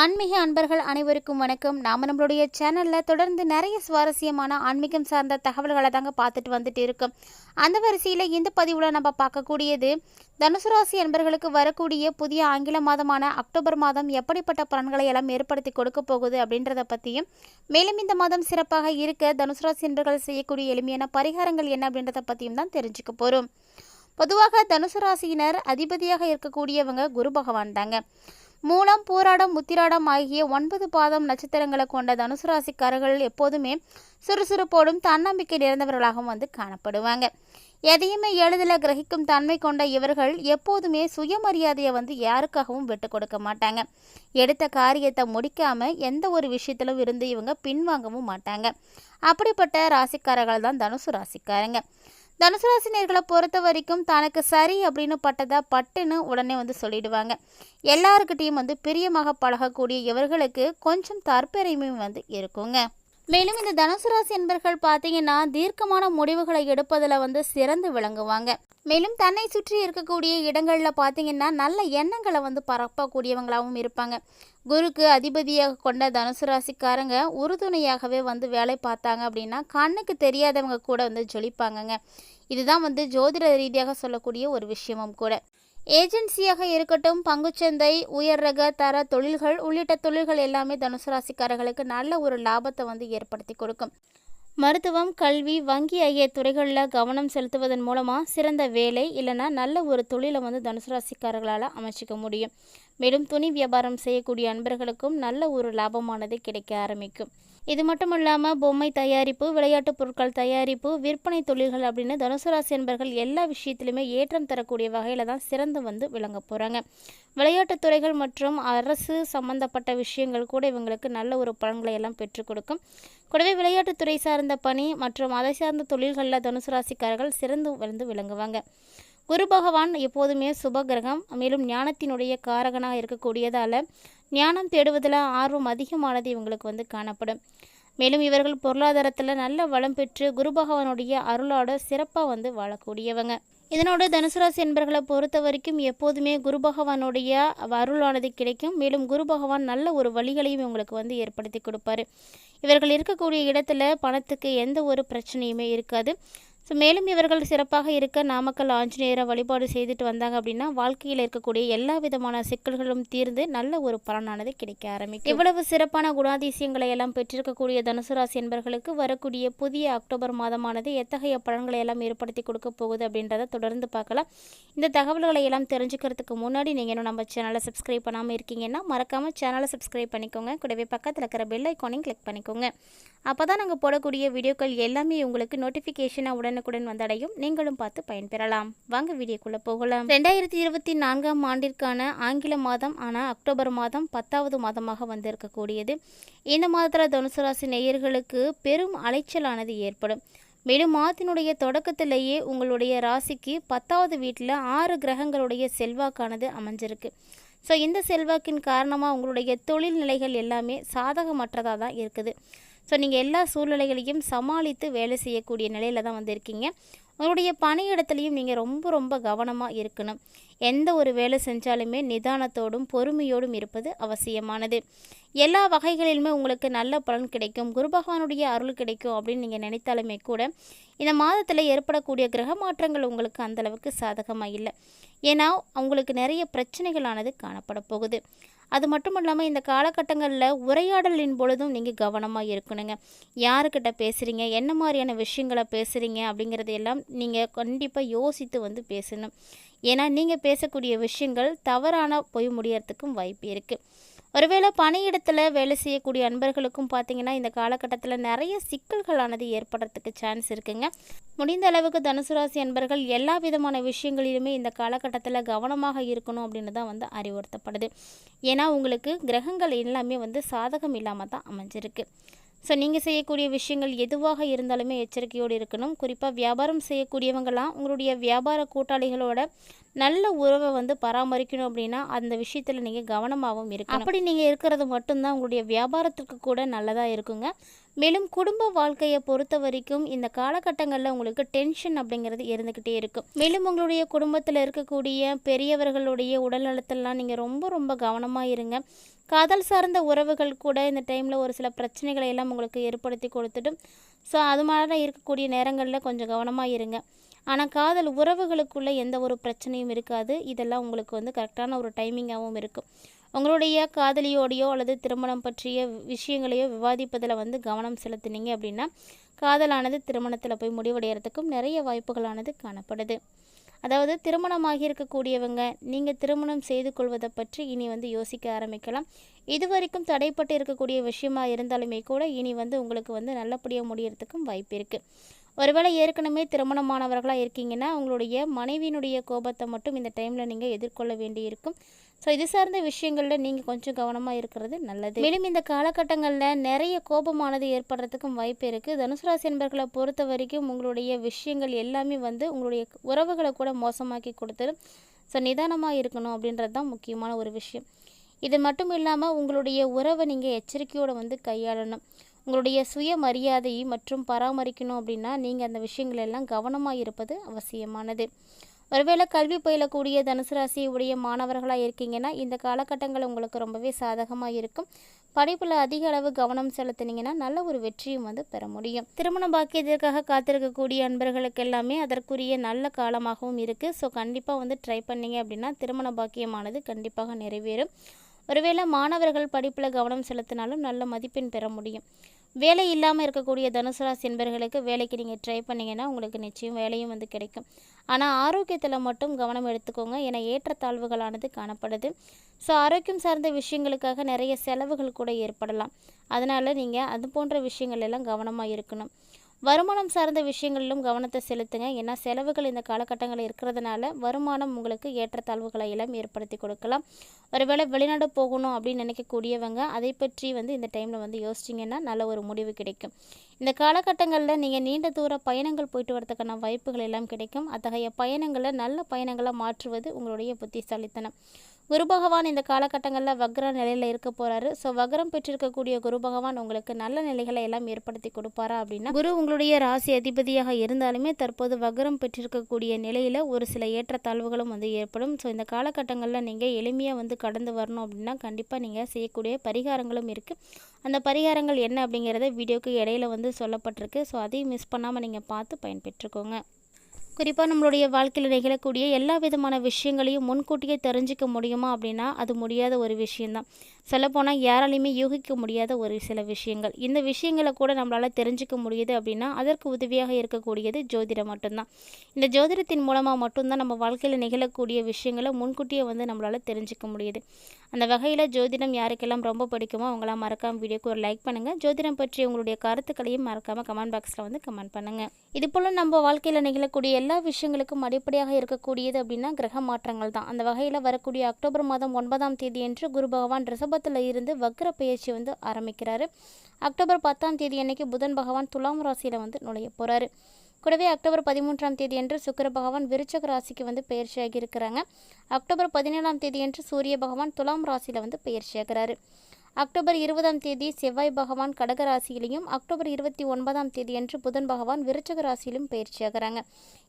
ஆன்மீக அன்பர்கள் அனைவருக்கும் வணக்கம். நாம நம்மளுடைய சேனலில் தொடர்ந்து நிறைய சுவாரஸ்யமான ஆன்மீகம் சார்ந்த தகவல்களை தாங்க பார்த்துட்டு வந்துட்டு இருக்கோம். அந்த வரிசையில் இந்த பதிவில் நம்ம பார்க்கக்கூடியது தனுசு ராசி அன்பர்களுக்கு வரக்கூடிய புதிய ஆங்கில மாதமான அக்டோபர் மாதம் எப்படிப்பட்ட பலன்களை எல்லாம் ஏற்படுத்தி கொடுக்க போகுது அப்படின்றத பற்றியும் மேலும் இந்த மாதம் சிறப்பாக இருக்க தனுசு ராசி அன்பர்கள் செய்யக்கூடிய எளிமையான பரிகாரங்கள் என்ன அப்படின்றத பற்றியும் தான் தெரிஞ்சுக்க போகிறோம் பொதுவாக தனுசு ராசியினர் அதிபதியாக இருக்கக்கூடியவங்க குரு பகவான் தாங்க. மூலம் பூராடம் முத்திராடம் ஆகிய ஒன்பது பாதம் நட்சத்திரங்களை கொண்ட தனுசு ராசிக்காரர்கள் எப்போதுமே சுறுசுறுப்போடும் தன்னம்பிக்கை நிறைந்தவர்களாகவும் வந்து காணப்படுவாங்க. எதையுமே எளிதில் கிரகிக்கும் தன்மை கொண்ட இவர்கள் எப்போதுமே சுயமரியாதையை வந்து யாருக்காகவும் விட்டு கொடுக்க மாட்டாங்க. எடுத்த காரியத்தை முடிக்காம எந்த ஒரு விஷயத்திலும் இருந்து இவங்க பின்வாங்கவும் மாட்டாங்க. அப்படிப்பட்ட ராசிக்காரர்கள் தான் தனுசு ராசிக்காரங்க. தனுசு ராசி நேர்களை பொறுத்த வரைக்கும் தனக்கு சரி அப்படின்னு பட்டதா பட்டுன்னு உடனே வந்து சொல்லிடுவாங்க. எல்லாருக்கிட்டையும் வந்து பிரியமாக பழகக்கூடிய இவர்களுக்கு கொஞ்சம் தற்பெருமையும் வந்து இருக்குங்க. மேலும் இந்த தனுசு ராசி என்பர்கள் பார்த்தீங்கன்னா தீர்க்கமான முடிவுகளை எடுப்பதில் வந்து சிறந்து விளங்குவாங்க. மேலும் தன்னை சுற்றி இருக்கக்கூடிய இடங்களில் பார்த்தீங்கன்னா நல்ல எண்ணங்களை வந்து பரப்பக்கூடியவங்களாகவும் இருப்பாங்க. குருக்கு அதிபதியாக கொண்ட தனுசு ராசிக்காரங்க உறுதுணையாகவே வந்து வேலை பார்த்தாங்க அப்படின்னா கண்ணுக்கு தெரியாதவங்க கூட வந்து ஜொலிப்பாங்கங்க. இதுதான் வந்து ஜோதிட ரீதியாக சொல்லக்கூடிய ஒரு விஷயமும் கூட. ஏஜென்சியாக இருக்கட்டும் பங்குச்சந்தை உயர் ரக தர தொழில்கள் உள்ளிட்ட தொழில்கள் எல்லாமே தனுசு ராசிக்காரர்களுக்கு நல்ல ஒரு லாபத்தை வந்து ஏற்படுத்தி கொடுக்கும். மருத்துவம் கல்வி வங்கி ஆகிய துறைகளில் கவனம் செலுத்துவதன் மூலமாக சிறந்த வேலை இல்லைன்னா நல்ல ஒரு தொழிலை வந்து தனுசு ராசிக்காரர்களால் அமைச்சிக்க முடியும். மேலும் துணி வியாபாரம் செய்யக்கூடிய அன்பர்களுக்கும் நல்ல ஒரு லாபமானது கிடைக்க ஆரம்பிக்கும். இது மட்டும் இல்லாமல் பொம்மை தயாரிப்பு விளையாட்டுப் பொருட்கள் தயாரிப்பு விற்பனை தொழில்கள் அப்படின்னு தனுசு ராசி என்பர்கள் எல்லா விஷயத்திலுமே ஏற்றம் தரக்கூடிய வகையில் தான் சிறந்து வந்து விளங்க போகிறாங்க விளையாட்டுத் துறைகள் மற்றும் அரசு சம்பந்தப்பட்ட விஷயங்கள் கூட இவங்களுக்கு நல்ல ஒரு பலன்களை எல்லாம் பெற்றுக் கொடுக்கும். கூடவே விளையாட்டுத்துறை சார்ந்த பணி மற்றும் அதை சார்ந்த தொழில்களில் தனுசு ராசிக்காரர்கள் சிறந்து வந்து விளங்குவாங்க. குரு பகவான் எப்போதுமே சுபகிரகம் மேலும் ஞானத்தினுடைய காரகனாக இருக்கக்கூடியதால் ஞானம் தேடுவதில் ஆர்வம் அதிகமானது இவங்களுக்கு வந்து காணப்படும். மேலும் இவர்கள் பொருளாதாரத்தில் நல்ல வளம் பெற்று குரு பகவானுடைய அருளோட சிறப்பாக வந்து வாழக்கூடியவங்க. இதனோடு தனுசு ராசி என்பர்களை பொறுத்த வரைக்கும் எப்போதுமே குரு பகவானுடைய அருளானது கிடைக்கும். மேலும் குரு பகவான் நல்ல ஒரு வழிகளையும் இவங்களுக்கு வந்து ஏற்படுத்தி கொடுப்பாரு. இவர்கள் இருக்கக்கூடிய இடத்துல பணத்துக்கு எந்த ஒரு பிரச்சனையுமே இருக்காது. ஸோ மேலும் இவர்கள் சிறப்பாக இருக்க நாமக்கல் ஆஞ்சநேயரை வழிபாடு செய்துட்டு வந்தாங்க அப்படின்னா வாழ்க்கையில் இருக்கக்கூடிய எல்லா விதமான சிக்கல்களும் தீர்ந்து நல்ல ஒரு பலனானது கிடைக்க ஆரம்பிக்கும். இவ்வளவு சிறப்பான குணாதிசயங்களை எல்லாம் பெற்றிருக்கக்கூடிய தனுசு ராசி என்பர்களுக்கு வரக்கூடிய புதிய அக்டோபர் மாதமானது எத்தகைய பலன்களை எல்லாம் ஏற்படுத்தி கொடுக்க போகுது அப்படின்றத தொடர்ந்து பார்க்கலாம். இந்த தகவல்களை எல்லாம் தெரிஞ்சுக்கிறதுக்கு முன்னாடி நீங்கள் இன்னும் நம்ம சேனலை சப்ஸ்கிரைப் பண்ணாமல் இருக்கீங்கன்னா மறக்காமல் சேனலை சப்ஸ்கிரைப் பண்ணிக்கோங்க. கூடவே பக்கத்தில் இருக்கிற பெல் ஐக்கானையும் கிளிக் பண்ணிக்கோங்க. அப்போ தான் நாங்கள் போடக்கூடிய வீடியோக்கள் எல்லாமே உங்களுக்கு நோட்டிஃபிகேஷனாக உடனே உடனுக்குடன் வந்தடையும். நீங்களும் பார்த்து பயன்பெறலாம். வாங்க வீடியோக்குள்ளே போகலாம். ரெண்டாயிரத்தி இருபத்தி நான்காம் ஆண்டிற்கான ஆங்கில மாதம் ஆனால் அக்டோபர் மாதம் பத்தாவது மாதமாக வந்திருக்கக்கூடியது. இந்த மாதத்தில் தனுசு ராசி நேயர்களுக்கு பெரும் அலைச்சலானது ஏற்படும். மேலும் மாதத்தினுடைய தொடக்கத்திலேயே உங்களுடைய ராசிக்கு பத்தாவது வீட்டில் ஆறு கிரகங்களுடைய செல்வாக்கானது அமைஞ்சிருக்கு. ஸோ இந்த செல்வாக்கின் காரணமாக உங்களுடைய தொழில் நிலைகள் எல்லாமே சாதகமற்றதாக தான் இருக்குது. ஸோ நீங்கள் எல்லா சூழ்நிலைகளையும் சமாளித்து வேலை செய்யக்கூடிய நிலையில் தான் வந்திருக்கீங்க. உங்களுடைய பணியிடத்துலையும் நீங்கள் ரொம்ப ரொம்ப கவனமாக இருக்கணும். எந்த ஒரு வேலை செஞ்சாலுமே நிதானத்தோடும் பொறுமையோடும் இருப்பது அவசியமானது. எல்லா வகைகளிலுமே உங்களுக்கு நல்ல பலன் கிடைக்கும். குரு பகவானுடைய அருள் கிடைக்கும் அப்படின்னு நீங்கள் நினைத்தாலுமே கூட இந்த மாதத்தில் ஏற்படக்கூடிய கிரக மாற்றங்கள் உங்களுக்கு அந்தளவுக்கு சாதகமாக இல்லை. ஏன்னா உங்களுக்கு நிறைய பிரச்சனைகளானது காணப்பட போகுது. அது மட்டும் இல்லாமல் இந்த காலகட்டங்களில் உரையாடலின் பொழுதும் நீங்கள் கவனமாக இருக்கணுங்க. யாருக்கிட்ட பேசுகிறீங்க என்ன மாதிரியான விஷயங்களை பேசுகிறீங்க அப்படிங்கிறத எல்லாம் நீங்கள் கண்டிப்பாக யோசித்து வந்து பேசணும். ஏன்னா நீங்கள் பேசக்கூடிய விஷயங்கள் தவறான போய் முடியறதுக்கும் வாய்ப்பு இருக்குது ஒருவேளை பணியிடத்தில் வேலை செய்யக்கூடிய அன்பர்களுக்கும் பார்த்தீங்கன்னா இந்த காலகட்டத்தில் நிறைய சிக்கல்களானது ஏற்படுறதுக்கு சான்ஸ் இருக்குங்க. முடிந்த அளவுக்கு தனுசு ராசி அன்பர்கள் எல்லா விதமான விஷயங்களிலுமே இந்த காலகட்டத்தில் கவனமாக இருக்கணும் அப்படின்னு தான் வந்து அறிவுறுத்தப்படுது. ஏன்னா உங்களுக்கு கிரகங்கள் எல்லாமே வந்து சாதகம் இல்லாமல் தான் அமைஞ்சிருக்கு. ஸோ நீங்கள் செய்யக்கூடிய விஷயங்கள் எதுவாக இருந்தாலுமே எச்சரிக்கையோடு இருக்கணும். குறிப்பாக வியாபாரம் செய்யக்கூடியவங்களாம் உங்களுடைய வியாபார கூட்டாளிகளோட நல்ல உறவை வந்து பராமரிக்கணும் அப்படின்னா அந்த விஷயத்தில் நீங்கள் கவனமாகவும் இருக்கணும். அப்படி நீங்கள் இருக்கிறது மட்டும்தான் உங்களுடைய வியாபாரத்துக்கு கூட நல்லதாக இருக்குங்க. மேலும் குடும்ப வாழ்க்கையை பொறுத்த வரைக்கும் இந்த காலகட்டங்களில் உங்களுக்கு டென்ஷன் அப்படிங்கிறது இருந்துக்கிட்டே இருக்கும் மேலும் உங்களுடைய குடும்பத்தில் இருக்கக்கூடிய பெரியவர்களுடைய உடல்நலத்திலாம் நீங்கள் ரொம்ப ரொம்ப கவனமாக இருங்க. காதல் சார்ந்த உறவுகள் கூட இந்த டைமில் ஒரு சில பிரச்சனைகளை எல்லாம் உங்களுக்கு ஏற்படுத்தி கொடுத்துடும். ஸோ அது மாதிரி இருக்கக்கூடிய நேரங்களில் கொஞ்சம் கவனமாக இருங்க. ஆனால் காதல் உறவுகளுக்குள்ளே எந்த ஒரு பிரச்சனையும் இருக்காது. இதெல்லாம் உங்களுக்கு வந்து கரெக்டான ஒரு டைமிங்காகவும் இருக்கும். உங்களுடைய காதலியோடையோ அல்லது திருமணம் பற்றிய விஷயங்களையோ விவாதிப்பதில் வந்து கவனம் செலுத்தினீங்க அப்படின்னா காதலானது திருமணத்தில் போய் முடிவடைகிறதுக்கும் நிறைய வாய்ப்புகளானது காணப்படுது. அதாவது திருமணமாகி இருக்கக்கூடியவங்க நீங்கள் திருமணம் செய்து கொள்வதை பற்றி இனி வந்து யோசிக்க ஆரம்பிக்கலாம். இது வரைக்கும் தடைப்பட்டு இருக்கக்கூடிய விஷயமா இருந்தாலுமே கூட இனி வந்து உங்களுக்கு வந்து நல்லபடியாக முடியறதுக்கும் வாய்ப்பு இருக்குது ஒருவேளை ஏற்கனவே திருமணமானவர்களாக இருக்கீங்கன்னா உங்களுடைய மனைவியினுடைய கோபத்தை மட்டும் இந்த டைமில் நீங்கள் எதிர்கொள்ள வேண்டியிருக்கும். ஸோ இது சார்ந்த விஷயங்களில் நீங்கள் கொஞ்சம் கவனமாக இருக்கிறது நல்லது. மேலும் இந்த காலகட்டங்களில் நிறைய கோபமானது ஏற்படுறதுக்கும் வாய்ப்பு இருக்குது தனுசு ராசி என்பர்களை பொறுத்த வரைக்கும் உங்களுடைய விஷயங்கள் எல்லாமே வந்து உங்களுடைய உறவுகளை கூட மோசமாக்கி கொடுத்துரு. ஸோ நிதானமாக இருக்கணும் அப்படின்றது தான் முக்கியமான ஒரு விஷயம். இது மட்டும் இல்லாமல் உங்களுடைய உறவை நீங்கள் எச்சரிக்கையோடு வந்து கையாளணும். உங்களுடைய சுயமரியாதை மற்றும் பராமரிக்கணும் அப்படின்னா நீங்கள் அந்த விஷயங்கள் எல்லாம் கவனமாக இருப்பது அவசியமானது. ஒருவேளை கல்வி பயிலக்கூடிய தனுசு ராசி உடைய மாணவர்களாக இருக்கீங்கன்னா இந்த காலகட்டங்கள் உங்களுக்கு ரொம்பவே சாதகமாக இருக்கும். படிப்பில் அதிக அளவு கவனம் செலுத்தினீங்கன்னா நல்ல ஒரு வெற்றியும் வந்து பெற முடியும். திருமண பாக்கியத்திற்காக காத்திருக்கக்கூடிய அன்பர்களுக்கு எல்லாமே அதற்குரிய நல்ல காலமாகவும் இருக்குது ஸோ கண்டிப்பாக வந்து ட்ரை பண்ணீங்க அப்படின்னா திருமண பாக்கியமானது கண்டிப்பாக நிறைவேறும். ஒருவேளை மாணவர்கள் படிப்பில் கவனம் செலுத்தினாலும் நல்ல மதிப்பெண் பெற முடியும். வேலை இல்லாமல் இருக்கக்கூடிய தனுசு ராசி என்பர்களுக்கு வேலைக்கு நீங்கள் ட்ரை பண்ணிங்கன்னா உங்களுக்கு நிச்சயம் வேலையும் வந்து கிடைக்கும். ஆனால் ஆரோக்கியத்தில் மட்டும் கவனம் எடுத்துக்கோங்க. என ஏற்றத்தாழ்வுகளானது காணப்படுது. ஸோ ஆரோக்கியம் சார்ந்த விஷயங்களுக்காக நிறைய செலவுகள் கூட ஏற்படலாம். அதனால் நீங்கள் அது போன்ற விஷயங்கள் எல்லாம் கவனமாக இருக்கணும். வருமானம் சார்ந்த விஷயங்களிலும் கவனத்தை செலுத்துங்க. ஏன்னா செலவுகள் இந்த காலகட்டங்களில் இருக்கிறதுனால வருமானம் உங்களுக்கு ஏற்றத்தாழ்வுகளை எல்லாம் ஏற்படுத்தி கொடுக்கலாம். ஒருவேளை வெளிநாடு போகணும் அப்படின்னு நினைக்கக்கூடியவங்க அதை பற்றி வந்து இந்த டைமில் வந்து யோசிச்சிங்கன்னா நல்ல ஒரு முடிவு கிடைக்கும். இந்த காலகட்டங்களில் நீங்கள் நீண்ட தூர பயணங்கள் போயிட்டு வரதுக்கான வாய்ப்புகள் எல்லாம் கிடைக்கும். அத்தகைய பயணங்களை நல்ல பயணங்களை மாற்றுவது உங்களுடைய புத்திசாலித்தனம். குரு பகவான் இந்த காலகட்டங்களில் வக்ர நிலையில் இருக்க போகிறாரு ஸோ வக்ரம் பெற்றிருக்கக்கூடிய குரு பகவான் உங்களுக்கு நல்ல நிலைகளை எல்லாம் ஏற்படுத்தி கொடுப்பாரா அப்படின்னா குரு உங்களுடைய ராசி அதிபதியாக இருந்தாலுமே தற்போது வக்ரம் பெற்றிருக்கக்கூடிய நிலையில் ஒரு சில ஏற்றத்தாழ்வுகளும் வந்து ஏற்படும். ஸோ இந்த காலகட்டங்களில் நீங்கள் எளிமையாக வந்து கடந்து வரணும் அப்படின்னா கண்டிப்பாக நீங்கள் செய்யக்கூடிய பரிகாரங்களும் இருக்குது அந்த பரிகாரங்கள் என்ன அப்படிங்கிறத வீடியோக்கு இடையில வந்து சொல்லப்பட்டிருக்கு. ஸோ அதையும் மிஸ் பண்ணாமல் நீங்கள் பார்த்து பயன்பெற்றுக்கோங்க. குறிப்பாக நம்மளுடைய வாழ்க்கையில் நிகழக்கூடிய எல்லா விதமான விஷயங்களையும் முன்கூட்டியே தெரிஞ்சிக்க முடியுமா அப்படின்னா அது முடியாத ஒரு விஷயந்தான் சொல்லப்போனால் யாராலையுமே யூகிக்க முடியாத ஒரு சில விஷயங்கள். இந்த விஷயங்களை கூட நம்மளால் தெரிஞ்சிக்க முடியுது அப்படின்னா அதற்கு உதவியாக இருக்கக்கூடியது ஜோதிடம் மட்டும்தான். இந்த ஜோதிடத்தின் மூலமாக மட்டும்தான் நம்ம வாழ்க்கையில் நிகழக்கூடிய விஷயங்களை முன்கூட்டியே வந்து நம்மளால் தெரிஞ்சிக்க முடியுது. அந்த வகையில் ஜோதிடம் யாருக்கெல்லாம் ரொம்ப பிடிக்குமோ அவங்களாம் மறக்காமல் வீடியோக்கு ஒரு லைக் பண்ணுங்கள் ஜோதிடம் பற்றி உங்களுடைய கருத்துக்களையும் மறக்காமல் கமெண்ட் பாக்ஸில் வந்து கமெண்ட் பண்ணுங்கள் இது போல் நம்ம வாழ்க்கையில் நிகழக்கூடிய எல்லா விஷயங்களுக்கும் அடிப்படையாக இருக்கக்கூடியது அப்படின்னா கிரக மாற்றங்கள் தான். அந்த வகையில் வரக்கூடிய அக்டோபர் மாதம் ஒன்பதாம் தேதி என்று குரு பகவான் ரிஷபத்தில் இருந்து வக்ர பயிற்சி வந்து ஆரம்பிக்கிறாரு. அக்டோபர் பத்தாம் தேதி அன்னைக்கு புதன் பகவான் துலாம் ராசியில் வந்து நுழைய போகிறாரு கூடவே அக்டோபர் பதிமூன்றாம் தேதி அன்று சுக்கர பகவான் விருச்சக ராசிக்கு வந்து பயிற்சியாகி இருக்கிறாங்க. அக்டோபர் பதினேழாம் தேதி அன்று சூரிய பகவான் துலாம் ராசியில் வந்து பயிற்சியாகிறாரு. அக்டோபர் இருபதாம் தேதி செவ்வாய் பகவான் கடகராசியிலையும் அக்டோபர் இருபத்தி ஒன்பதாம் தேதி அன்று புதன் பகவான் விருச்சக ராசியிலும் பயிற்சியாகிறாங்க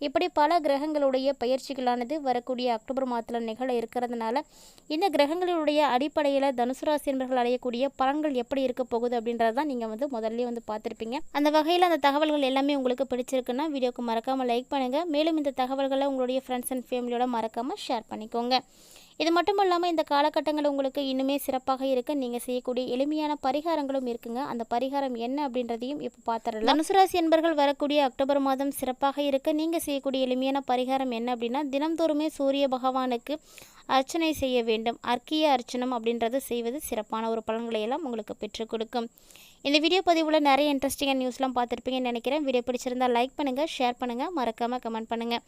இப்படி பல கிரகங்களுடைய பயிற்சிகளானது வரக்கூடிய அக்டோபர் மாதத்தில் நிகழ இருக்கிறதுனால இந்த கிரகங்களுடைய அடிப்படையில் தனுசு ராசி என்பர்கள் அடையக்கூடிய பலன்கள் எப்படி இருக்க போகுது அப்படின்றத தான் நீங்கள் வந்து முதல்ல வந்து பார்த்துருப்பீங்க. அந்த வகையில் அந்த தகவல்கள் எல்லாமே உங்களுக்கு பிடிச்சிருக்குன்னா வீடியோக்கு மறக்காமல் லைக் பண்ணுங்கள் மேலும் இந்த தகவல்களை உங்களுடைய ஃப்ரெண்ட்ஸ் அண்ட் ஃபேமிலியோட மறக்காமல் ஷேர் பண்ணிக்கோங்க. இது மட்டும் இல்லாமல் இந்த காலகட்டங்கள் உங்களுக்கு இன்னுமே சிறப்பாக இருக்க. நீங்கள் செய்யக்கூடிய எளிமையான பரிகாரங்களும் இருக்குங்க. அந்த பரிகாரம் என்ன அப்படின்றதையும் இப்போ பார்த்துடலாம் தனுசுராசி என்பர்கள் வரக்கூடிய அக்டோபர் மாதம் சிறப்பாக இருக்க. நீங்கள் செய்யக்கூடிய எளிமையான பரிகாரம் என்ன அப்படின்னா தினம்தோறுமே சூரிய பகவானுக்கு அர்ச்சனை செய்ய வேண்டும். அர்க்கிய அர்ச்சனம் அப்படின்றது செய்வது சிறப்பான ஒரு பலன்களை எல்லாம் உங்களுக்கு பெற்றுக் கொடுக்கும். இந்த வீடியோ பதிவில் நிறைய இன்ட்ரெஸ்டிங்காக நியூஸ்லாம் பார்த்துருப்பீங்கன்னு நினைக்கிறேன். வீடியோ பிடிச்சிருந்தால் லைக் பண்ணுங்கள் ஷேர் பண்ணுங்கள் மறக்காமல் கமெண்ட் பண்ணுங்கள்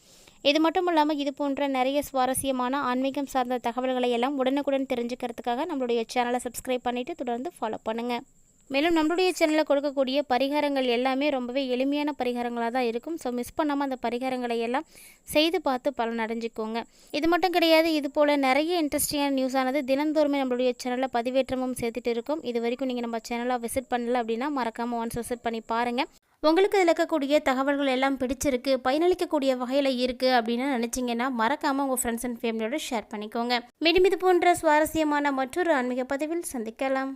இது மட்டும் இல்லாமல் இது போன்ற நிறைய சுவாரஸ்யமான ஆன்மீகம் சார்ந்த தகவல்களை எல்லாம் உடனுக்குடன் தெரிஞ்சுக்கிறதுக்காக நம்மளுடைய சேனலை சப்ஸ்கிரைப் பண்ணிவிட்டு தொடர்ந்து ஃபாலோ பண்ணுங்கள் மேலும் நம்மளுடைய சேனலில் கொடுக்கக்கூடிய பரிகாரங்கள் எல்லாமே ரொம்பவே எளிமையான பரிகாரங்களாக தான் இருக்கும். ஸோ மிஸ் பண்ணாமல் அந்த பரிகாரங்களை எல்லாம் செய்து பார்த்து பலன் அடைஞ்சிக்கோங்க. இது மட்டும் கிடையாது இது போல் நிறைய இன்ட்ரெஸ்டிங்கான நியூஸானது தினந்தோறுமே நம்மளுடைய சேனலில் பதிவேற்றமும் சேர்த்துட்டு இருக்கும். இது வரைக்கும் நீங்கள் நம்ம சேனலாக விசிட் பண்ணல அப்படின்னா மறக்காமல் ஒன்ஸ் விசிட் பண்ணி பாருங்கள் உங்களுக்கு இதில் இருக்கக்கூடிய தகவல்கள் எல்லாம் பிடிச்சிருக்கு பயனளிக்கக்கூடிய வகையில் இருக்குது அப்படின்னு நினச்சிங்கன்னா மறக்காமல் உங்கள் ஃப்ரெண்ட்ஸ் அண்ட் ஃபேமிலியோட ஷேர் பண்ணிக்கோங்க. மீண்டும் இது போன்ற சுவாரஸ்யமான மற்றொரு ஆன்மீக பதிவில் சந்திக்கலாம்.